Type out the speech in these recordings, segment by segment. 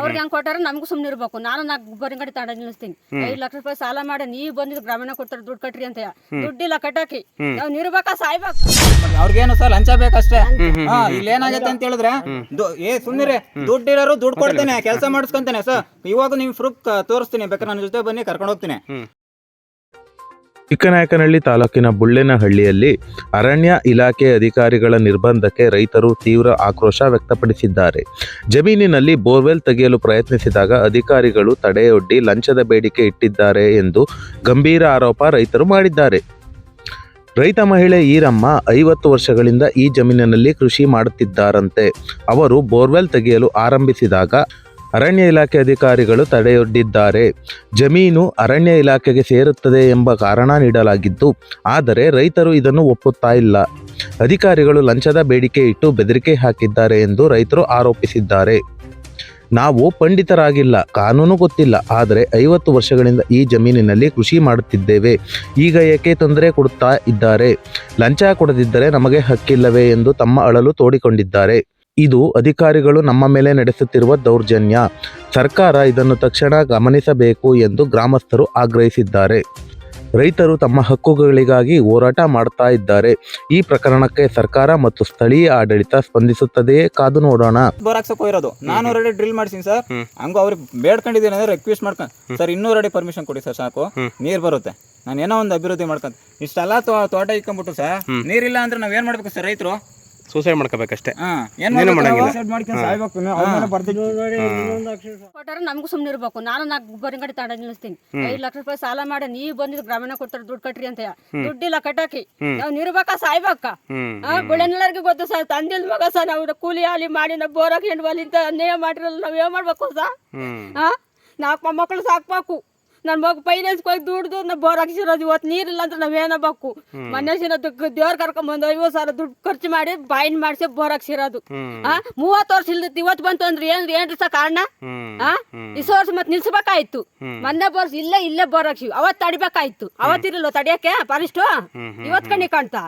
ಅವ್ರಿಗೆ ಹೆಂಗ್ ಕೊಟ್ಟಾರ ನಮ್ಗೂ ಸುಮ್ನೆ ಇರ್ಬೇಕು. ನಾನು ನಾಲ್ಕು ಬರಿ ಗಡಿ ತಂಡ ನಿಲ್ಲಿಸ್ತೀನಿ. ಐದು ಲಕ್ಷ ರೂಪಾಯಿ ಸಾಲ ಮಾಡಿ ನೀವು ಬಂದಿದ್ ಗ್ರಾಮೀಣ ಕೊಡ್ತಾರೆ ದುಡ್ಡು ಕಟ್ರಿ ಅಂತ ದುಡ್ಡಿಲ್ಲ ಕಟ್ಟಾಕಿ. ನಾವ್ ನಿರ್ಬೇಕಾ ಸಾಯ್ಬೇಕು? ಅವ್ರಿಗೇನು ಸರ್ ಲಂಚ ಬೇಕಷ್ಟೇ? ಹಾ ಇಲ್ಲಿ ಏನಾಗೈತೆ ಅಂತ ಹೇಳಿದ್ರೆ ದು- ಏ ಸುಮ್ಮನೆ ದುಡ್ಡು ಇರೋರು ದುಡ್ಡು ಕೊಡ್ತೇನೆ. ಕೆಲಸ ಮಾಡಿಸ್ಕೊಂತೇನೆ ಸರ್. ಇವಾಗ ನಿಮ್ ಪ್ರೂಫ್ ತೋರಿಸ್ತೀನಿ ಬೇಕಾದ್ರೆ ನನ್ನ ಜೊತೆ ಬನ್ನಿ ಕರ್ಕೊಂಡು ಹೋಗ್ತೀನಿ. ಚಿಕ್ಕನಾಯಕನಹಳ್ಳಿ ತಾಲೂಕಿನ ಬುಳ್ಳೇನಹಳ್ಳಿಯಲ್ಲಿ ಅರಣ್ಯ ಇಲಾಖೆ ಅಧಿಕಾರಿಗಳ ನಿರ್ಬಂಧಕ್ಕೆ ರೈತರು ತೀವ್ರ ಆಕ್ರೋಶ ವ್ಯಕ್ತಪಡಿಸಿದ್ದಾರೆ. ಜಮೀನಿನಲ್ಲಿ ಬೋರ್ವೆಲ್ ತೆಗೆಯಲು ಪ್ರಯತ್ನಿಸಿದಾಗ ಅಧಿಕಾರಿಗಳು ತಡೆಯೊಡ್ಡಿ ಲಂಚದ ಬೇಡಿಕೆ ಇಟ್ಟಿದ್ದಾರೆ ಎಂದು ಗಂಭೀರ ಆರೋಪ ರೈತರು ಮಾಡಿದ್ದಾರೆ. ರೈತ ಮಹಿಳೆ ಈರಮ್ಮ ಐವತ್ತು ವರ್ಷಗಳಿಂದ ಈ ಜಮೀನಿನಲ್ಲಿ ಕೃಷಿ ಮಾಡುತ್ತಿದ್ದಾರಂತೆ. ಅವರು ಬೋರ್ವೆಲ್ ತೆಗೆಯಲು ಆರಂಭಿಸಿದಾಗ ಅರಣ್ಯ ಇಲಾಖೆ ಅಧಿಕಾರಿಗಳು ತಡೆಯೊಡ್ಡಿದ್ದಾರೆ. ಜಮೀನು ಅರಣ್ಯ ಇಲಾಖೆಗೆ ಸೇರುತ್ತದೆ ಎಂಬ ಕಾರಣ ನೀಡಲಾಗಿದ್ದು, ಆದರೆ ರೈತರು ಇದನ್ನು ಒಪ್ಪುತ್ತಾ ಇಲ್ಲ. ಅಧಿಕಾರಿಗಳು ಲಂಚದ ಬೇಡಿಕೆ ಇಟ್ಟು ಬೆದರಿಕೆ ಹಾಕಿದ್ದಾರೆ ಎಂದು ರೈತರು ಆರೋಪಿಸಿದ್ದಾರೆ. ನಾವು ಪಂಡಿತರಾಗಿಲ್ಲ, ಕಾನೂನು ಗೊತ್ತಿಲ್ಲ, ಆದರೆ ಐವತ್ತು ವರ್ಷಗಳಿಂದ ಈ ಜಮೀನಿನಲ್ಲಿ ಕೃಷಿ ಮಾಡುತ್ತಿದ್ದೇವೆ. ಈಗ ಏಕೆ ತೊಂದರೆ ಕೊಡುತ್ತಾ ಇದ್ದಾರೆ? ಲಂಚ ಕೊಡದಿದ್ದರೆ ನಮಗೆ ಹಕ್ಕಿಲ್ಲವೇ ಎಂದು ತಮ್ಮ ಅಳಲು ತೋಡಿಕೊಂಡಿದ್ದಾರೆ. ಇದು ಅಧಿಕಾರಿಗಳು ನಮ್ಮ ಮೇಲೆ ನಡೆಸುತ್ತಿರುವ ದೌರ್ಜನ್ಯ. ಸರ್ಕಾರ ಇದನ್ನು ತಕ್ಷಣ ಗಮನಿಸಬೇಕು ಎಂದು ಗ್ರಾಮಸ್ಥರು ಆಗ್ರಹಿಸಿದ್ದಾರೆ. ರೈತರು ತಮ್ಮ ಹಕ್ಕುಗಳಿಗಾಗಿ ಹೋರಾಟ ಮಾಡ್ತಾ ಇದ್ದಾರೆ. ಈ ಪ್ರಕರಣಕ್ಕೆ ಸರ್ಕಾರ ಮತ್ತು ಸ್ಥಳೀಯ ಆಡಳಿತ ಸ್ಪಂದಿಸುತ್ತದೆಯೇ ಕಾದು ನೋಡೋಣ. ಬೋರ್ ಹಾಕ್ಸಕ್ ಹೋಗಿರೋದು ನಾನು ರೆಡಿ ಡ್ರಿಲ್ ಮಾಡ್ತೀನಿ ಸರ್. ಹಂಗು ಅವ್ರಿಗೆ ಬೇಡ್ಕೊಂಡಿದ್ದೀನಿ ಅಂದ್ರೆ ರಿಕ್ವೆಸ್ಟ್ ಮಾಡ್ಕೊಂಡು ಸರ್ ಇನ್ನೂ ರೆಡಿ ಪರ್ಮಿಷನ್ ಕೊಡಿ ಸರ್ ಸಾಕು. ನೀರ್ ಬರುತ್ತೆ. ನಾನು ಏನೋ ಒಂದು ಅಭಿವೃದ್ಧಿ ಮಾಡ್ಕೊಂತ ಇಷ್ಟೆಲ್ಲ ತೋಟ ಇಕ್ಕೊಂಬಿಟ್ಟು ಸರ್ ನೀರಿಲ್ಲ ಅಂದ್ರೆ ನಾವ್ ಏನ್ ಮಾಡ್ಬೇಕು ಸರ್ ರೈತರು? ಸೂಸೈಡ್ ಮಾಡ್ಕೋಬೇಕಷ್ಟೇ. ಏನು ಬರ್ತೀವಿ. ಕೊಟ್ಟಾರ ನಮಗೂ ಸುಮ್ನೆ ಇರ್ಬೇಕು. ನಾನು ನಾಲ್ಕು ಬರಿ ಕಡೆ ತಂಡ ನಿಲ್ಲಿಸ್ತೀನಿ. ಐದು ಲಕ್ಷ ರೂಪಾಯಿ ಸಾಲ ಮಾಡಿ ನೀವು ಬಂದಿದ್ದು ಗ್ರಾಮೀಣ ಕೊಡ್ತಾರೆ ದುಡ್ಡು ಕಟ್ರಿ ಅಂತ. ದುಡ್ಡಿಲ್ಲ ಕಟ್ಟಾಕಿ ನಾವು ನಿರ್ಬೇಕ ಸಾಯ್ಬೇಕ. ಬುಳೆನೆಲ್ಲರಿಗೂ ಗೊತ್ತು ಸರ್. ತಂದಿಲ್ ಮಗ ಸರ್ ನಾವು ಕೂಲಿ ಆಲಿ ಮಾಡಿ ನಾವು ಬೋರ್ ಹಾಕೊಂಡು ಅಂತ ಅನ್ಯಾಯ ಮಾಡಿರಲ್ಲ ನಾವ್ ಏನ್ ಮಾಡ್ಬೇಕು ಸರ್? ಆ ನಾಲ್ಕು ಮೊಮ್ಮಕ್ಕಳು ಸಾಕ್ಬೇಕು. ನನ್ ಮಗ ಫೈನಾನ್ಸ್ ಹೋಗಿ ದುಡ್ದು ನಾ ಬೋರ್ ಹಾಕಿಸಿರೋದು ಇವತ್ತು ನೀರಿಲ್ಲ ಅಂದ್ರೆ ನಾವ್ ಏನಬೇಕು ಮನೆ ದೇವ್ರ ಕರ್ಕೊಂಡ್ ಬಂದು ಐವತ್ತು ಸಾವಿರ ದುಡ್ಡು ಖರ್ಚು ಮಾಡಿ ಬಾಯಿನ್ ಮಾಡಿಸಿ ಬೋರ್ ಹಾಕ್ಸಿರೋದು. ಆ? ಮೂವತ್ತು ವರ್ಷ ಇಲ್ದಿತ್ತು ಇವತ್ತು ಬಂತು ಅಂದ್ರೆ ಏನ್ ಏನ್ರಿ ಸಹ ಕಾರಣ? ಆ? ಇಸೋ ವರ್ಷ ಮತ್ತೆ ನಿಲ್ಸಬೇಕಾಯ್ತು. ಮೊನ್ನೆ ಬೋರ್ಸ್ ಇಲ್ಲೇ ಇಲ್ಲೇ ಬೋರ್ ಹಾಕ್ಸಿವಿ. ಅವತ್ ತಡಿಬೇಕಾಯ್ತು. ಅವತ್ತಿರಲ್ಲ ತಡಿಯಕ್ಕೆ? ಫಾರೆಸ್ಟು ಇವತ್ ಕಣ್ಣಿ ಕಾಣ್ತಾ.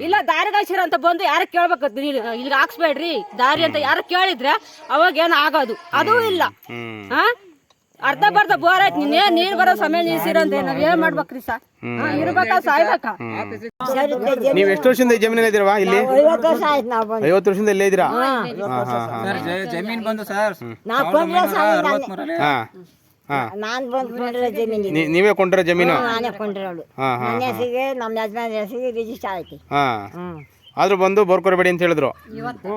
ಇಲ್ಲ ದಾರಿಗಾಸಿರ ಅಂತ ಬಂದು ಯಾರ ಕೇಳ್ಬೇಕು? ಇಲ್ಲಿ ಇಲ್ಲಿಗೆ ಹಾಕ್ಸ್ಬೇಡ್ರಿ. ದಾರಿ ಅಂತ ಯಾರ ಕೇಳಿದ್ರೆ ಅವಾಗ ಏನು ಆಗೋದು? ಅದೂ ಇಲ್ಲ. ಆ? ಅರ್ಧ ಬರ್ಧ ಬೋರ್ ಆಯ್ತು. ನೀನ್ ಏನ್ ನೀರ್ ಬರೋ ಸಮಯ ಅಂತ ನಾವ್ ಏನ್ ಮಾಡ್ಬೇಕ್ರಿ ಸರ್ ಇರ್ಬೇಕಾ ಸಾಯ್ಬೇಕಾ ನೀವು ಎಷ್ಟು ವರ್ಷದಿಂದ ಈ ಜಮೀನಲ್ಲಿ ಇದ್ದೀರವಾ ಇಲ್ಲಿ? ಐವತ್ತು ವರ್ಷ ಆಯ್ತು ನಾವು ಬಂದು. ಐವತ್ತು ವರ್ಷದಿಂದ ಇಲ್ಲೇ ಇದ್ದೀರಾ? ಹಾ. ಹಾ ಹಾ ಸರ್ ಜ- ಜಮೀನ್ ಬಂದು ಸರ್ ನಾವು ಕೊಂಡ್ರೆ ಹಾ ಹಾ. ನಾನು ಬಂದು ಕೊಂಡಿರೋ ಜಮೀನು ನೀ- ನೀವೇ ಕೊಂಡಿರೋ ಜಮೀನು? ನಾನೇ ಕೊಂಡಿರೋಳು ಹಾ ಹಾ ನನ್ನ ಹೆಸರಿಗೆ ನಮ್ಮ ಯಜಮಾನ ಹೆಸರಿಗೆ ರಿಜಿಸ್ಟರ್ ಆಯ್ತು. ಹಾ. ಹ್ಮ್. ಆದ್ರೂ ಬಂದು ಬೋರ್ ಕೊರಬೇಡಿ ಅಂತ ಹೇಳಿದ್ರು.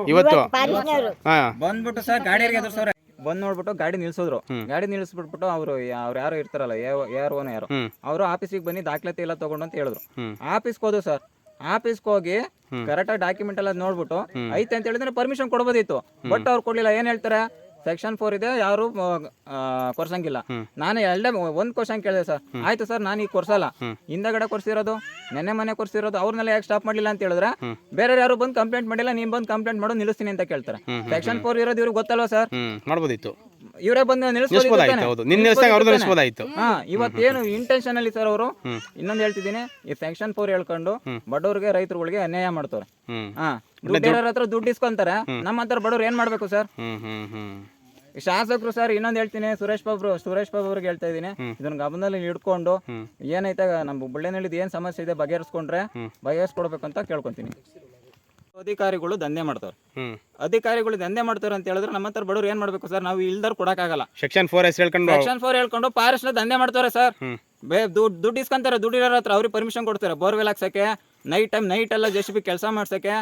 ಇವತ್ತು. ಪಾಲಿಸ್ನವರು ಹಾ. ಬಂದ್ಬಿಟ್ಟು ಸರ್ ಗಾಡಿ ಎದುರ್ಸವ್ರೆ ಬಂದ್ ನೋಡ್ಬಿಟ್ಟು ಗಾಡಿ ನಿಲ್ಸಿದ್ರು. ಗಾಡಿ ನಿಲ್ಸ್ಬಿಟ್ಬಿಟ್ಟು ಅವರು ಅವ್ರು ಯಾರು ಇರ್ತಾರಲ್ಲ ಯಾರು ಓನ್ ಯಾರು. ಅವರು ಆಫೀಸಿಗೆ ಬನ್ನಿ ದಾಖಲಾತಿ ಎಲ್ಲ ತಗೊಂಡು ಅಂತ ಹೇಳಿದ್ರು. ಆಫೀಸ್ಗೆ ಹೋದ್ರು ಸರ್. ಆಫೀಸ್ಗೆ ಹೋಗಿ ಕರೆಕ್ಟ್ ಡಾಕ್ಯುಮೆಂಟ್ ಎಲ್ಲ ನೋಡ್ಬಿಟ್ಟು ಐತೆ ಅಂತ ಹೇಳಿದ್ರೆ ಪರ್ಮಿಷನ್ ಕೊಡ್ಬೋದಿತ್ತು. ಬಟ್ ಅವ್ರು ಕೊಡ್ಲಿಲ್ಲ. ಏನ್ ಹೇಳ್ತಾರೆ? ಸೆಕ್ಷನ್ ಫೋರ್ ಇದೆ ಯಾರು ಕೊರ್ಸಂಗಿಲ್ಲ. ನಾನು ಎರಡೇ ಒಂದ್ ಕ್ವಶನ್ ಕೇಳಿದೆ ಸರ್ ಆಯ್ತು ಸರ್ ನಾನು ಈಗ ಕೊರ್ಸಲ್ಲ. ಹಿಂದಗಡೆ ಕೊರ್ಸಿರೋದು ನೆನ್ನೆ ಮನೆ ಕೊರ್ಸಿರೋದು ಅವ್ರನ್ನೆಲ್ಲ ಯಾಕೆ ಸ್ಟಾಪ್ ಮಾಡಿಲ್ಲ ಅಂತ ಹೇಳಿದ್ರೆ ಬೇರೆ ಯಾರು ಬಂದು ಕಂಪ್ಲೇಂಟ್ ಮಾಡಿಲ್ಲ ನೀನ್ ಬಂದು ಕಂಪ್ಲೇಂಟ್ ಮಾಡೋ ನಿಲ್ಲಿಸ್ತೀನಿ ಅಂತ ಕೇಳ್ತಾರೆ. ಸೆಕ್ಷನ್ ಫೋರ್ ಇರೋದು ಇವ್ರಿಗೆ ಗೊತ್ತಲ್ವಾ ಸರ್ ಮಾಡ್ಬೋದಿತ್ತು. ಇವರೇ ಬಂದು ನಿಲ್ಲಿಸ್ಬೋದಾಯ್ತು ಹೌದು. ನಿನ್ನ ನಿಲ್ಸ್ದಂಗೆ ಅವ್ರದ್ದು ನಿಲ್ಸ್ಬೋದಾಯ್ತು. ಹಾ ಇವತ್ತೇನು ಇಂಟೆನ್ಷನ್ ಅಲ್ಲಿ ಸರ್ ಅವರು ಇನ್ನೊಂದು ಹೇಳ್ತಿದ್ದೀನಿ. ಈ ಸ್ಯಾಂಕ್ಷನ್ ಫೋರ್ ಹೇಳ್ಕೊಂಡು ಬಡವ್ರಿಗೆ ರೈತರುಗಳಿಗೆ ಅನ್ಯಾಯ ಮಾಡ್ತಾರೆ ಹಾ ಇರೋರ ಹತ್ರ ದುಡ್ಡು ಇಸ್ಕೊಂತಾರೆ ನಮ್ಮ ಹತ್ರ ಬಡವ್ರು ಏನ್ ಮಾಡ್ಬೇಕು ಸರ್ ಶಾಸಕರು ಸರ್ ಇನ್ನೊಂದು ಹೇಳ್ತೀನಿ ಸುರೇಶ್ ಬಾಬು ಸುರೇಶ್ ಬಾಬು ಅವ್ರಿಗೆ ಹೇಳ್ತಾ ಇದೀನಿ ಇದನ್ನ ಗಮನದಲ್ಲಿ ಇಟ್ಕೊಂಡು ಏನೈತೆ ನಮ್ಮ ಬುಳ್ಳೆನಳ್ಳಿದ ಏನ್ ಸಮಸ್ಯೆ ಇದೆ ಬಗೆಹರಿಸ್ಕೊಂಡ್ರೆ ಅಂತ ಕೇಳ್ಕೊಂತೀನಿ. ಅಧಿಕಾರಿಗಳು ದಂಧೆ ಮಾಡ್ತಾರೆ ಅಧಿಕಾರಿಗಳು ದಂಧೆ ಮಾಡ್ತಾರೆ ಅಂತ ಹೇಳಿದ್ರೆ ನಮ್ಮ ಹತ್ರ ಬಡವ್ರು ಏನ್ ಮಾಡ್ಬೇಕು ಸರ್? ನಾವು ಇಲ್ದಾರ ಕೊಡಕ್ಕಾಗಲ್ಲ. ಸೆಕ್ಷನ್ ಫೋರ್ ಎಸ್ ಹೇಳ್ಕೊಂಡು ಸೆಕ್ಷನ್ ಫೋರ್ ಹೇಳ್ಕೊಂಡು ಫಾರೆಸ್ಟ್ ದಂಧೆ ಮಾಡ್ತಾರೆ ಸರ್. ದುಡ್ಡು ದುಡ್ಡು ಇಸ್ಕೊಂತಾರೆ ದುಡ್ಡು ಇರೋ ಹತ್ರ ಅವ್ರಿಗೆ ಪರ್ಮಿಷನ್ ಕೊಡ್ತಾರೆ. ಬೋರ್ವೆಲ್ ಹಾಕ್ಸಕ್ಕೆ ನೈಟ್ ಟೈಮ್ ನೈಟ್ ಎಲ್ಲ ಜೆ ಸಿ ಬಿ ಕೆಲಸ ಮಾಡ್ಸಕ್ಕೆ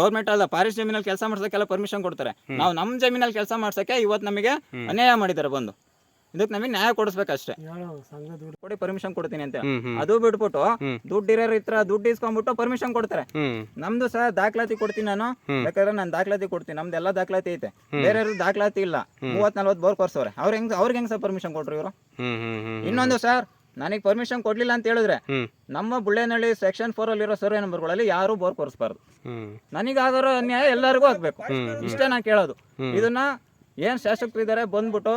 ಗೌರ್ಮೆಂಟ್ ಅಲ್ಲ ಫಾರೆಸ್ಟ್ ಜಮೀನಲ್ಲಿ ಕೆಲಸ ಮಾಡ್ಸಕ್ಕೆಲ್ಲ ಪರ್ಮಿಷನ್ ಕೊಡ್ತಾರೆ. ನಾವು ನಮ್ಮ ಜಮೀನಲ್ಲಿ ಕೆಲಸ ಮಾಡ್ಸಕ್ಕೆ ಇವತ್ತು ನಮಗೆ ಅನ್ಯಾಯ ಮಾಡಿದ್ದಾರೆ ಬಂದು. ಇದಕ್ಕೆ ನಮಗೆ ನ್ಯಾಯ ಕೊಡಿಸ್ಬೇಕಷ್ಟೇ. ಕೊಡಿ ಪರ್ಮಿಷನ್ ಕೊಡ್ತೀನಿ ಅಂತ. ಅದು ಬಿಟ್ಬಿಟ್ಟು ದುಡ್ಡು ಇರೋ ಇತ್ರ ದುಡ್ಡು ಇಸ್ಕೊಂಡ್ಬಿಟ್ಟು ಪರ್ಮಿಷನ್ ಕೊಡ್ತಾರೆ. ನಮ್ದು ಸಹ ದಾಖಲಾತಿ ಕೊಡ್ತೀನಿ ನಾನು. ಬೇಕಾದ್ರೆ ನಾನು ದಾಖಲಾತಿ ಕೊಡ್ತೀನಿ. ನಮ್ದು ಎಲ್ಲ ದಾಖಲಾತಿ ಐತೆ. ಬೇರೆ ದಾಖಲಾತಿ ಇಲ್ಲ. ಮೂವತ್ ನಲ್ವತ್ ಬೋರ್ ಕೊರ್ಸವ್ರೆ. ಅವ್ರ ಹೆಂಗ್ ಅವ್ರಿಗೆ ಹೆಂಗ್ ಸರ್ ಪರ್ಮಿಷನ್ ಕೊಡ್ರಿ ಇವರು? ಇನ್ನೊಂದು ಸರ್ ನನಗೆ ಪರ್ಮಿಷನ್ ಕೊಡ್ಲಿಲ್ಲ ಅಂತ ಹೇಳಿದ್ರೆ ನಮ್ಮ ಬುಳ್ಳೇನಹಳ್ಳಿ ಸೆಕ್ಷನ್ ಫೋರ್ ಅಲ್ಲಿರೋ ಸರ್ವೆ ನಂಬರ್ಗಳಲ್ಲಿ ಯಾರು ಬೋರ್ ಕೊರ್ಸ್ಬಾರ್ದು. ನನಗೆ ನನಗಾಗಿರೋ ಅನ್ಯಾಯ ಎಲ್ಲರಿಗೂ ಆಗ್ಬೇಕು. ಇಷ್ಟೇ ನಾ ಕೇಳೋದು. ಇದನ್ನ ಏನ್ ಶಾಸಕರು ಇದಾರೆ ಬಂದ್ಬಿಟ್ಟು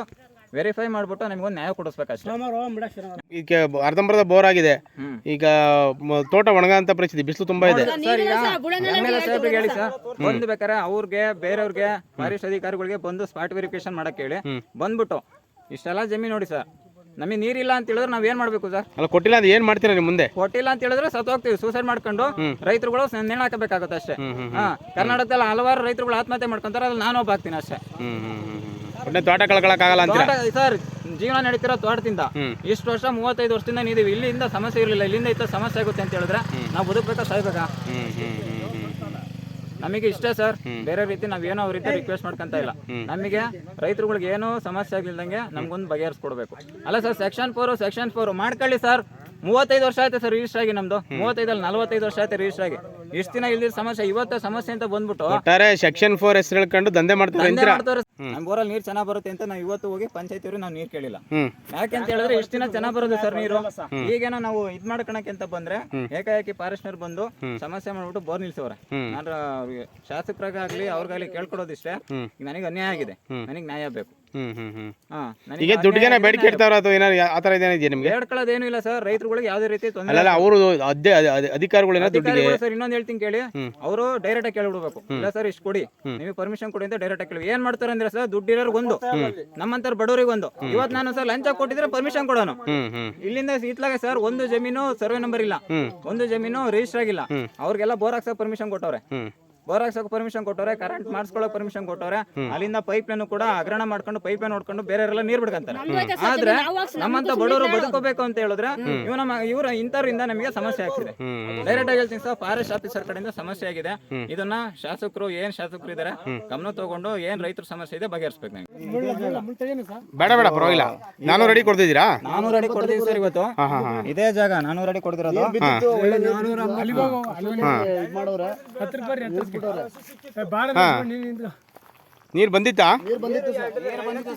ವೆರಿಫೈ ಮಾಡ್ಬಿಟ್ಟು ನಿಮ್ಗೊಂದು ನ್ಯಾಯ ಕೊಡಿಸ್ಬೇಕಷ್ಟೇ. ಈಗ ಅರ್ಧಂಬರ್ಧ ಬೋರ್ ಆಗಿದೆ. ಈಗ ಮ- ತೋಟ ಒಣಗಂತ ಪರಿಸ್ಥಿತಿ ಬಿಸಿಲು ತುಂಬಾ ಇದೆ. ಸರ್ ಈಗ ಸಾಹೇಬ್ರಿಗೆ ಹೇಳಿ ಸರ್. ಬಂದು ಬೇಕಾರೆ ಅವ್ರಿಗೆ ಬೇರೆಯವ್ರಿಗೆ ಫಾರೆಸ್ಟ್ ಅಧಿಕಾರಿಗಳಿಗೆ ಬಂದು ಸ್ಪಾಟ್ ವೆರಿಫಿಕೇಶನ್ ಮಾಡಕ್ ಹೇಳಿ. ಬಂದ್ಬಿಟ್ಟು ಇಷ್ಟೆಲ್ಲ ಜಮೀನು ನೋಡಿ ಸರ್. ನಮಗೆ ನೀರಿಲ್ಲ ಅಂತ ಹೇಳಿದ್ರೆ ನಾವ್ ಏನ್ ಮಾಡ್ಬೇಕು ಸರ್? ಅಲ್ಲ ಕೊಟ್ಟಿಲ್ಲ ಅಂದ್ರೆ ಏನ್ ಮಾಡ್ತೀರಾ ನೀವು ಮುಂದೆ? ಕೊಟ್ಟಿಲ್ಲ ಅಂತ ಹೇಳಿದ್ರೆ ಸತ್ತು ಹೋಗ್ತೀವಿ ಸೂಸೈಡ್ ಮಾಡ್ಕೊಂಡು ರೈತರುಗಳು ನೇಣ ಹಾಕಬೇಕಾಗುತ್ತೆ ಅಷ್ಟೇ. ಹಾ ಕರ್ನಾಟಕದಲ್ಲಿ ಹಲವಾರು ರೈತರುಗಳು ಆತ್ಮಹತ್ಯೆ ಮಾಡ್ಕೊಂತಾರೆ ಅದ್ರಲ್ಲಿ ನಾನು ಒಬ್ಬ ಆಗ್ತೀನಿ ಅಷ್ಟೇ. ಒಟ್ಟೆ ತೋಟ ಕಳ್ಕೊಳಕ್ಕಾಗಲ್ಲ ಅಂತ ತೋಟ ಸರ್ ಜೀವನ ನಡೀತಿರೋ ತೋಟದಿಂದ ಇಷ್ಟು ವರ್ಷ ಮೂವತ್ತೈದು ವರ್ಷದಿಂದ ನೀವು ಇಲ್ಲಿಂದ ಸಮಸ್ಯೆ ಇರಲಿಲ್ಲ ಇಲ್ಲಿಂದ ಇತ್ತ ಸಮಸ್ಯೆ ಆಗುತ್ತೆ ಅಂತ ಹೇಳಿದ್ರೆ ನಾವು ಬದುಕಬೇಕಾ ಸಾಯ್ಬೇಕಾ? ನಮಗೆ ಇಷ್ಟೇ ಸರ್ ಬೇರೆ ರೀತಿ ನಾವೇನೋ ಅವ್ರ ರೀತಿ ರಿಕ್ವೆಸ್ಟ್ ಮಾಡ್ಕೊಂತ ಇಲ್ಲ. ನಮಗೆ ರೈತರುಗಳಿಗೆ ಏನೂ ಸಮಸ್ಯೆ ಆಗಿಲ್ದಂಗೆ ನಮ್ಗೊಂದು ಬಗೆಹರಿಸ್ಕೊಡ್ಬೇಕು. ಅಲ್ಲ sir section four section four ಮಾಡ್ಕೊಳ್ಳಿ ಸರ್. ಮೂವತ್ತೈದು ವರ್ಷ ಆಯ್ತು ಸರ್ ರಿಜಿಸ್ಟರ್ ಆಗಿ ನಮ್ದು? ಮೂವತ್ತೈದಲ್ಲಿ ನಲವತ್ತೈದು ವರ್ಷ ಆಯ್ತು ರಿಜಿಸ್ಟರ್ ಆಗಿ. ಇಷ್ಟು ದಿನ ಇಲ್ದಿರ ಸಮಸ್ಯೆ? ಇವತ್ತ ಸಮಸ್ಯೆ ಅಂತ ಬಂದ್ಬಿಟ್ಟು. ಒಟ್ಟಾರೆ ಸೆಕ್ಷನ್ ಫೋರ್ ಹೆಸರು ಹೇಳ್ಕೊಂಡು ದಂಧೆ ಮಾಡ್ತಾರೆ ದಂಧೆ ಅಂತೀರಾ ಮಾಡ್ತವ್ರೆ ನಮ್ಮ ಬೋರಲ್ಲಿ ನೀರು ಚೆನ್ನಾಗಿ ಬರುತ್ತೆ ಅಂತ ನಾವು ಇವತ್ತು ಹೋಗಿ ಪಂಚಾಯತ್ ಅವ್ರಿಗೆ ನಾವು ನೀರು ಕೇಳಿಲ್ಲ. ಯಾಕೆ ಅಂತ ಹೇಳಿದ್ರೆ ಇಷ್ಟು ದಿನ ಚೆನ್ನಾಗಿ ಬರೋದು ಸರ್ ನೀರು? ಈಗೇನೋ ನಾವು ಇದ್ ಮಾಡ್ಕೊಳಕ್ಕೆ ಅಂತ ಬಂದ್ರೆ ಏಕಾಏಕಿ ಫಾರೆಸ್ಟ್ನರ್ ಬಂದು ಸಮಸ್ಯೆ ಮಾಡ್ಬಿಟ್ಟು ಬೋರ್ ನಿಲ್ಸವ್ರೆ. ನಾನು ಅವ್ರಿಗೆ ಶಾಸಕರಾಗಲಿ ಅವ್ರಿಗಾಗ್ಲಿ ಕೇಳ್ಕೊಡೋದಿಷ್ಟೇ. ಈಗ ನನಗೆ ಅನ್ಯಾಯ ಆಗಿದೆ. ನನಗೆ ನ್ಯಾಯ ಬೇಕು. ಹ್ಮ್ ಹ್ಮ್ ಹ್ಮ್. ಹಾ ಈಗ ದುಡ್ಡಿಗೆನ ಬೇಡಿಕೆ ಇರ್ತಾರ ಅಥವಾ ಏನಾರು ಆ ಥರ ಇದೇನಿದೆಯಾ ನಿಮ್ಗೆ? ಬೇಡ್ಕೊಳ್ಳೋದೇನು ಇಲ್ಲ ಸರ್. ರೈತರುಗಳಿಗೆ ಯಾವುದೇ ರೀತಿ ತೊಂದರೆ ಇಲ್ಲ ಅವರು ಅದೇ ಅಧಿಕಾರಿಗಳೇನೋ ದುಡ್ಡಿಗೆ ಸರ್ ಇನ್ನೊಂದು ಹೇಳ್ತೀನಿ ಕೇಳಿ. ಅವರು ಡೈರೆಕ್ಟ್ ಆಗಿ ಕೇಳ್ಬಿಡ್ಬೇಕು. ಇಲ್ಲ ಸರ್ ಇಷ್ಟು ಕೊಡಿ. ನೀವು ಪರ್ಮಿಷನ್ ಕೊಡಿ ಅಂತ ಡೈರೆಕ್ಟ್ ಆಗಿ ಕೇಳಿ ಏನ್ ಮಾಡ್ತಾರೆ ಅಂದ್ರೆ ಸರ್ ದುಡ್ಡಿರೋರ್ಗೆ ಒಂದು. ನಮ್ಮಂತರ ಬಡವರಿಗೆ ಒಂದು. ಇವತ್ತು ನಾನು ಸರ್ ಲಂಚ ಕೊಟ್ಟಿದ್ರೆ ಪರ್ಮಿಷನ್ ಕೊಡೋನು. ಇಲ್ಲಿಂದ ಇತ್ಲಾಗೆ ಸರ್ ಒಂದು ಜಮೀನು ಸರ್ವೆ ನಂಬರ್ ಇಲ್ಲ. ಒಂದು ಜಮೀನು ರಿಜಿಸ್ಟರ್ ಆಗಿಲ್ಲ. ಅವ್ರಿಗೆಲ್ಲ ಬೋರ್ ಹಾಕ್ಸಕ್ ಪರ್ಮಿಷನ್ ಕೊಟ್ಟವ್ರೆ. ಬೋರ್ ಹಾಕ್ಸಕ್ ಪರ್ಮಿಷನ್ ಕೊಟ್ಟವ್ರೆ ಕರೆಂಟ್ ಮಾಡಿಸ್ಕೊಳ್ಳೋಕೆ ಪರ್ಮಿಷನ್ ಕೊಟ್ಟವ್ರೆ ಅಲ್ಲಿಂದ ಪೈಪ್ ಲೈನ್ ಕೂಡ ಹಗರಣ ಮಾಡ್ಕೊಂಡು ಪೈಪ್ ಲೈನ್ ನೋಡ್ಕೊಂಡು ಎಲ್ಲ ನೀರ್ ಬಿಡ್ಕಂತಾರೆ ಆದ್ರೆ ನಮ್ಮಂತ ಬಡವರು ಬದುಕೋಬೇಕು ಅಂತ ಹೇಳಿದ್ರೆ ಇವ್ ನಮ್ಮ ಇವ್ರ ಇಂಥವ್ರಿಂದ ನಮಗೆ ಸಮಸ್ಯೆ ಆಗ್ತಿದೆ ಡೈರೆಕ್ಟ್ ಆಗಿ ಹೇಳ್ತೀನಿ ಸರ್ ಫಾರೆಸ್ಟ್ ಆಫೀಸರ್ ಕಡೆಯಿಂದ ಸಮಸ್ಯೆ ಆಗಿದೆ ಇದನ್ನ ಶಾಸಕರು ಏನ್ ಶಾಸಕರು ಇದಾರೆ ಗಮನ ತಗೊಂಡು ಏನ್ ರೈತರ ಸಮಸ್ಯೆ ಇದೆ ಬಗೆಹರಿಸ್ಬೇಕು ನಂಗೆ ಬೇಡ ಬೇಡ ಪರವಾಗಿಲ್ಲ ನಾನು ರೆಡಿ ಕೊಡ್ತಿದ್ದೀರಾ ನಾನು ರೆಡಿ ಕೊಡ್ತೀವಿ ಸರ್ ಇವತ್ತು ಇದೇ ಜಾಗ ನಾನೂರು ಅಡಿ ಕೊಡ್ತಿರೋದು ನೀರು ಬಂದಿತ್ತಾ? ನೀರ್ ಬಂದಿತ್ತು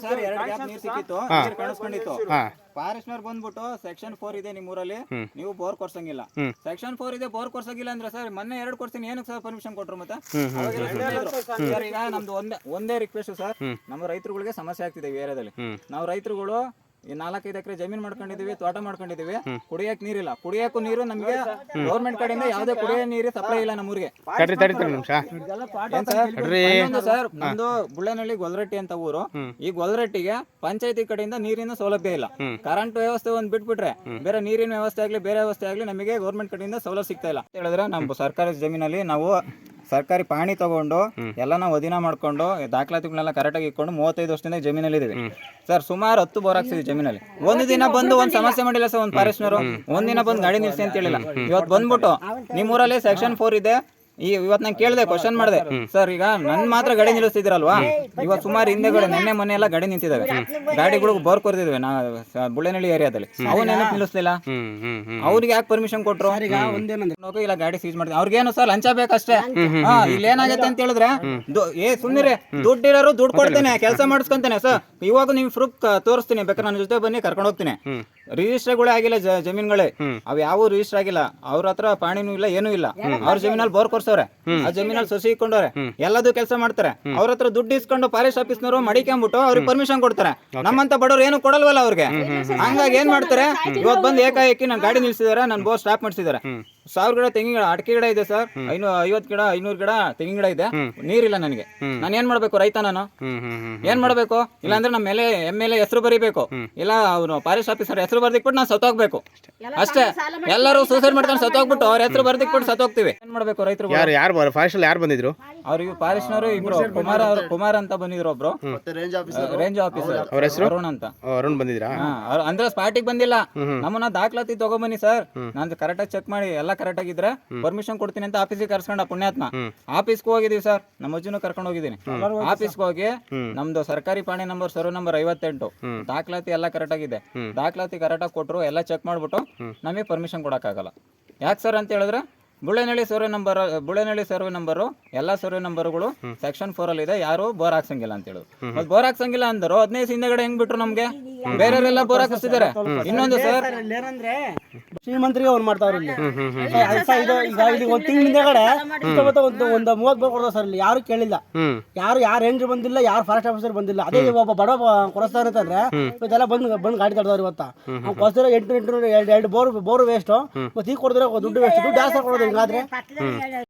ಸರ್. ಎರಡು ಗ್ಯಾಪ್ ನೀರ್ ಸಿಕ್ಕಿತ್ತು. ನೀರ್ ಕಾಣಿಸ್ಕೊಂಡಿತ್ತು. ಹಾ. ಫಾರೆಸ್ಟ್ನರ್ ಬಂದ್ಬಿಟ್ಟು ಸೆಕ್ಷನ್ ಫೋರ್ ಇದೆ ನಿಮ್ ಊರಲ್ಲಿ ನೀವು ಬೋರ್ ಕೊರ್ಸಂಗಿಲ್ಲ. ಸೆಕ್ಷನ್ ಫೋರ್ ಇದೆ ಬೋರ್ ಕೊರ್ಸಂಗಿಲ್ಲ ಅಂದ್ರೆ ಸರ್ ಮೊನ್ನೆ ಎರಡು ಕೊಡ್ತೀನಿ ಏನಕ್ಕೆ ಸರ್ ಪರ್ಮಿಷನ್ ಕೊಟ್ರು ಮತ್ತೆ. ಸರ್ ಈಗ ನಮ್ದು ಒಂದೇ ಒಂದೇ ರಿಕ್ವೆಸ್ಟ್ ಸರ್. ನಮ್ಮ ರೈತರುಗಳಿಗೆ ಸಮಸ್ಯೆ ಆಗ್ತಿದೆ ಈ ಏರಿಯಾದಲ್ಲಿ ನಾವು ರೈತರುಗಳು ಈ ನಾಲ್ಕೈದು ಎಕರೆ ಜಮೀನ್ ಮಾಡ್ಕೊಂಡಿದೀವಿ ತೋಟ ಮಾಡ್ಕೊಂಡಿದೀವಿ ಕುಡಿಯಕ್ ನೀರಿಲ್ಲ. ಕುಡಿಯಕ್ಕೂ ನೀರು ನಮಗೆ ಗೌರ್ಮೆಂಟ್ ಕಡೆಯಿಂದ ಯಾವುದೇ ಕುಡಿಯೋ ನೀರು ಸಪ್ಲೈ ಇಲ್ಲ ನಮ್ಮ ಊರಿಗೆ ನಿಮಿಷ. ಸರ್? ನಮ್ದು ಬುಳ್ಳನಹಳ್ಳಿ ಗೊಲ್ರಟ್ಟಿ ಅಂತ ಊರು. ಈ ಗೊಲ್ರಟ್ಟಿಗೆ ಪಂಚಾಯತಿ ಕಡೆಯಿಂದ ನೀರಿನ ಸೌಲಭ್ಯ ಇಲ್ಲ. ಕರೆಂಟ್ ವ್ಯವಸ್ಥೆ ಒಂದ್ ಬಿಟ್ಬಿಟ್ರೆ ಬೇರೆ ನೀರಿನ ವ್ಯವಸ್ಥೆ ಆಗ್ಲಿ ಬೇರೆ ವ್ಯವಸ್ಥೆ ಆಗ್ಲಿ ನಮಗೆ ಗೌರ್ಮೆಂಟ್ ಕಡೆಯಿಂದ ಸೌಲಭ್ಯ ಸಿಗ್ತಾ ಇಲ್ಲ. ಅಂತ ಹೇಳಿದ್ರೆ ನಮ್ಮ ಸರ್ಕಾರಿ ಜಮೀನಲ್ಲಿ ನಾವು ಸರ್ಕಾರಿ ಪಾಣಿ ತಗೊಂಡು ಎಲ್ಲ ನಾವು ಅಧೀನ ಮಾಡ್ಕೊಂಡು ದಾಖಲಾತಿಗಳನ್ನೆಲ್ಲ ಕರೆಕ್ಟಾಗಿ ಇಟ್ಕೊಂಡು ಮೂವತ್ತೈದು ವರ್ಷದಿಂದ ಜಮೀನಲ್ಲಿ ಇದೀವಿ ಸರ್ ಸುಮಾರು ಹತ್ತು ಬೋರ್ ಹಾಕ್ಸಿದ್ವಿ ಜಮೀನಲ್ಲಿ. ಒಂದು ದಿನ ಬಂದು ಒಂದ್ ಸಮಸ್ಯೆ ಮಾಡಿಲ್ಲ ಸರ್ ಒಂದು ಫಾರೆಸ್ಟ್ನವರು ಒಂದಿನ ಬಂದು ಗಾಡಿ ನಿಲ್ಸಿ ಅಂತ ಹೇಳಿಲ್ಲ. ಇವತ್ತು ಬಂದ್ಬಿಟ್ಟು ನಿಮ್ಮೂರಲ್ಲಿ ಸೆಕ್ಷನ್ ಫೋರ್ ಇದೆ. ಈ ಇವತ್ತು ನಾನು ಕೇಳಿದೆ ಕ್ವಶನ್ ಮಾಡಿದೆ. ಸರ್ ಈಗ ನನ್ ಮಾತ್ರ ಗಾಡಿ ನಿಲ್ಲಿಸ್ತಿದ್ರಲ್ವಾ ಇವತ್ ಸುಮಾರು ಹಿಂದೆಗಳು ನೆನ್ನೆ ಮೊನ್ನೆ ಎಲ್ಲ ಗಾಡಿ ನಿಂತಿದ್ದಾವೆ. ಗಾಡಿಗಳು ಬೋರ್ ಕೊರ್ತಿದ್ವಿ ನಾ ಬುಳೆನಳ್ಳಿ ಏರಿಯಾದಲ್ಲಿ. ಅವ್ನ ಏನಕ್ಕೆ ನಿಲ್ಲಿಸ್ಲಿಲ್ಲ. ಅವ್ರಿಗೆ ಯಾಕೆ ಪರ್ಮಿಷನ್ ಕೊಟ್ರು? ಇಲ್ಲ ಗಾಡಿ ಸೀಸ್ ಮಾಡ್ತೀನಿ ಅವ್ರಿಗೇನು ಸರ್ ಲಂಚ ಬೇಕಷ್ಟೇ? ಹಾ ಇಲ್ಲಿ ಏನಾಗುತ್ತೆ ಅಂತ ಹೇಳಿದ್ರೆ ಏ ಸುಮ್ಮನೆ ದುಡ್ಡು ಇರೋರು ದುಡ್ಡು ಕೊಡ್ತೇನೆ. ಕೆಲಸ ಮಾಡಿಸ್ಕೊಂತೇನೆ ಸರ್ ಇವಾಗ ನಿಮ್ ಪ್ರೂಫ್ ತೋರಿಸ್ತೀನಿ. ಬೇಕಾದ್ರೆ ನನ್ನ ಜೊತೆ ಬನ್ನಿ ಕರ್ಕೊಂಡು ಹೋಗ್ತೀನಿ. ರಿಜಿಸ್ಟರ್ಗಳೇ ಆಗಿಲ್ಲ ಜಮೀನುಗಳೇ. ಅವ್ ಯಾವ ರಿಜಿಸ್ಟರ್ ಆಗಿಲ್ಲ. ಅವ್ರ ಹತ್ರ ಪಾಣಿನೂ ಇಲ್ಲ ಏನೂ ಇಲ್ಲ. ಅವ್ರ ಜಮೀನಲ್ಲಿ ಬೋರ್ ಕೊರ್ಸವ್ರೆ ಆ ಜಮೀನಲ್ಲಿ ಸೊಸಿ ಇಕ್ಕೊಂಡವ್ರೆ ಎಲ್ಲದೂ ಕೆಲಸ ಮಾಡ್ತಾರೆ. ಅವ್ರ ಹತ್ರ ದುಡ್ಡು ಇಸ್ಕೊಂಡು ಫಾರೆಸ್ಟ್ ಆಫೀಸ್ನವರು ಮಡಿಕೊಂಬಿಟ್ಟು ಅವ್ರಿಗೆ ಪರ್ಮಿಷನ್ ಕೊಡ್ತಾರೆ. ನಮ್ಮಂತ ಬಡವ್ರು ಏನು ಕೊಡಲ್ವಲ್ಲ ಅವ್ರಿಗೆ? ಹಂಗಾಗಿ ಏನ್ ಮಾಡ್ತಾರೆ? ಇವತ್ತು ಬಂದು ಏಕಾಏಕಿ ನನ್ನ ಗಾಡಿ ನಿಲ್ಸಿದಾರೆ ನನ್ನ ಬೋರ್ ಸ್ಟಾಪ್ ಮಾಡಿಸಿದಾರೆ. ಸಾವಿರ ಗಿಡ ತೆಂಗಿನ ಗಿಡ ಅಡಕೆ ಗಿಡ ಇದೆ ಸರ್. ಐನೂ ಐವತ್ ಗಿಡ ಐನೂರು ಗಿಡ ತೆಂಗಿನ ಗಿಡ ಇದೆ. ನೀರಿಲ್ಲ ನನಗೆ. ನಾನು ಏನ್ ಮಾಡ್ಬೇಕು ರೈತ ನಾನು? ಏನ್ ಮಾಡ್ಬೇಕು? ಇಲ್ಲಾಂದ್ರೆ ನಮ್ಮ ಮೇಲೆ ಎಂ ಎಲ್ ಎ ಹೆಸರು ಬರೀಬೇಕು. ಇಲ್ಲ ಅವ್ರು ಫಾರೆಸ್ಟ್ ಆಫೀಸರ್ ಹೆಸರು ಬರ್ದಿಕ್ಬಿಟ್ಟು ನಾನು ಸತ್ತೋಗ್ಬೇಕು. ಅಷ್ಟೇ. ಎಲ್ಲರೂ ಸೂಸೈಡ್ ಮಾಡ್ಕೊಂಡು ಸತ್ತೋಗ್ಬಿಟ್ಟು ಅವ್ರ ಹೆಸರು ಬರ್ದಿಕ್ಬಿಟ್ಟು ಸತ್ತೋಗ್ತೀವಿ. ಏನ್ ಮಾಡ್ಬೇಕು ರೈತರು ಯಾರು ಯಾರು ಫಾರೆಸ್ಟ್ ಅಲ್ಲಿ ಯಾರು ಬಂದಿದ್ರು? ಅವ್ರಿಗೆ ಫಾರೆಸ್ಟ್ನವರು ಇಬ್ರು. ಕುಮಾರ್ ಅವ್ರು ಕುಮಾರ್ ಅಂತ ಬಂದಿದ್ರು ಒಬ್ರು. ರೇಂಜ್ ಆಫೀಸರ್ ಅವ್ರ? ಹೆಸರು? ಅರುಣ್ ಅಂತ. ಅರುಣ್ ಬಂದಿದ್ರಾ ಅಂದ್ರೆ ಸ್ಪಾಟಿಗೆ ಬಂದಿಲ್ಲ. ನಮ್ಮನ್ನ ದಾಖಲಾತಿ ತಗೊಂಬನ್ನಿ ಸರ್. ನಾನು ಕರೆಕ್ಟಾಗಿ ಚೆಕ್ ಮಾಡಿ. ಎಲ್ಲ ಕರೆಕ್ಟ್ ಆಗಿದ್ರೆ ಪರ್ಮಿಷನ್ ಕೊಡ್ತೀನಿ ಅಂತ ಆಫೀಸಿಗೆ ಕರ್ಸ್ಕೊಂಡ ಪುಣ್ಯಾತ್ಮ. ಆಫೀಸ್ಗೆ ಹೋಗಿದೀವಿ ಸರ್ ನಮ್ಮ ಅಜ್ಜನು ಕರ್ಕೊಂಡು ಹೋಗಿದ್ದೀನಿ. ಆಫೀಸ್ಗೆ ಹೋಗಿ ನಮ್ದು ಸರ್ಕಾರಿ ಪಾಣಿ ನಂಬರ್ ಸರ್ವ್ ನಂಬರ್ ಐವತ್ತೆಂಟು. ದಾಖಲಾತಿ ಎಲ್ಲ ಕರೆಕ್ಟ್ ಆಗಿದೆ. ದಾಖಲಾತಿ ಕರೆಕ್ಟಾಗಿ ಕೊಟ್ಟರು ಎಲ್ಲ ಚೆಕ್ ಮಾಡ್ಬಿಟ್ಟು ನಮಗೆ ಪರ್ಮಿಷನ್ ಕೊಡಕ್ಕಾಗಲ್ಲ. ಯಾಕೆ ಸರ್ ಅಂತ ಹೇಳಿದ್ರೆ Bullenahalli survey number Bullenahalli survey number ಎಲ್ಲ ಸರ್ವೆ ನಂಬರ್ಗಳು ಸೆಕ್ಷನ್ ಫೋರ್ ಅಲ್ಲಿ ಇದೆ. ಯಾರು ಬೋರ್ ಹಾಕ್ಸಂಗಿಲ್ಲ ಅಂತ ಹೇಳುದು ಮತ್ತೆ ಬೋರ್ ಹಾಕ್ಸಂಗಿಲ್ಲ ಅಂದರು. ಹದಿನೈದು ಹಿಂದೆಗಡೆ ಹೆಂಗ್ ಬಿಟ್ರು ನಮ್ಗೆ? ಬೇರೆಯವರೆಲ್ಲ ಬೋರ್ ಹಾಕಿಸ್ತಿದ್ದಾರೆ. ಇನ್ನೊಂದು ಸರ್ ಏನಂದ್ರೆ ಶ್ರೀಮಂತರಿಗೆ ಅವ್ರು ಮಾಡ್ತಾವ್ರಿ ಇಲ್ಲಿ. ಒಂದ್ ಸಹ ಇದು ಈಗ ಇಲ್ಲಿ ಒಂದು ತಿಂಗಳ ಹಿಂದೆಗಡೆ ಒಂದು ಒಂದು ಮೂವತ್ತು ಬೋರ್ ಕೊಡ್ತಾರೆ ಸರ್ ಇಲ್ಲಿ. ಯಾರು ಕೇಳಿಲ್ಲ. ಯಾರು ಯಾರು ರೇಂಜರ್ ಬಂದಿಲ್ಲ ಯಾರು ಫಾರೆಸ್ಟ್ ಆಫೀಸರ್ ಬಂದಿಲ್ಲ. ಅದೇ ಒಬ್ಬ ಬಡ ಕೊರಸ್ತಾರ ಅಂತಂದ್ರೆ ಇವತ್ತೆಲ್ಲ ಬಂದು ಬಂದು ಗಾಡಿ ತಡೆದವ್ರು ಇವತ್ತ. ಅವ್ನು ಕೊಸ್ತಿರೋ ಎಂಟು ಎಂಟು ಎರಡು ಎರಡು ಬೋರ್ ಬೋರ್ ವೇಸ್ಟ್ ಮತ್ತೆ ಈಗ ಕೊಡಿದ್ರೆ ದುಡ್ಡು ವೇಸ್ಟ್ ದುಡ್ಡು ಜಾಸ್ತಿ ಕೊಡೋದು ಹಿಂಗಾದ್ರೆ.